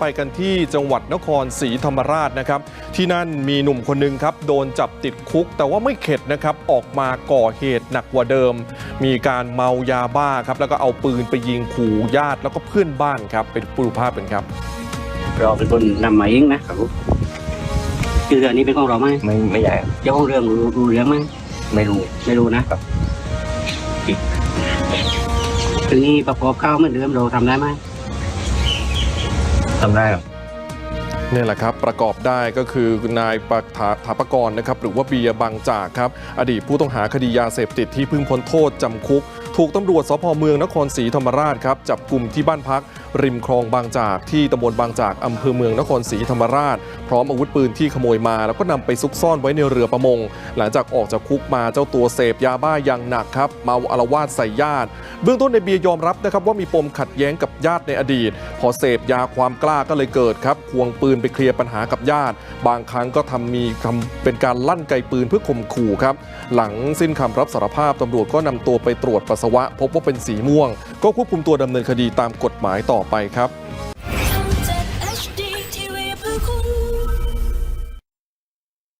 ไปกันที่จังหวัดนครศรีธรรมราชนะครับ ที่นั่นมีหนุ่มคนหนึ่งครับ โดนจับติดคุก แต่ว่าไม่เข็ดนะครับ ออกมาก่อเหตุหนักกว่าเดิม มีการเมายาบ้าครับ แล้วก็เอาปืนไปยิงขู่ญาติแล้วก็เพื่อนบ้านครับเป็นดูภาพเป็นครับ เราเป็นคนนำมาเองนะครับคือเรือนี้เป็นของเราไหมไม่ไม่ใหญ่ครับเจ้าของเรื่องรู้รู้เรื่องไหมไม่รู้ไม่รู้นะครับทีนี้ประกอบข้าวเหมือนเดิมเราทำได้ไหม จำได้ครับนี่แหละครับประกอบได้ก็คือนายปักถาปกรณ์นะครับหรือว่าเบียร์บางจากครับอดีตผู้ต้องหาคดียาเสพติดที่เพิ่งพ้นโทษจำคุก ถูกตำรวจสพเมืองนครศรีธรรมราชครับจับกลุ่มที่บ้านพัก ริมคลองบางจากที่ตำบลบางจากอำเภอเมืองนครศรีธรรมราช พร้อมอาวุธปืนที่ขโมยมา แล้วก็นำไปซุกซ่อนไว้ในเรือประมง หลังจากออกจากคุกมาเจ้าตัวเสพยาบ้าอย่างหนักครับเมาอารวาสใส่ญาติ เบื้องต้นในเบียร์ยอมรับนะครับว่ามีปมขัดแย้งกับญาติในอดีต พอเสพยาความกล้าก็เลยเกิดครับควงปืนไปเคลียร์ปัญหากับญาติ บางครั้งก็ทำมีทำเป็นการลั่นไกปืนเพื่อข่มขู่ครับหลังสิ้นคำรับสารภาพตำรวจก็นำตัวไปตรวจปัสสาวะ พบว่าเป็นสีม่วง ก็ควบคุมตัวดำเนินคดีตามกฎหมายต่อไปครับ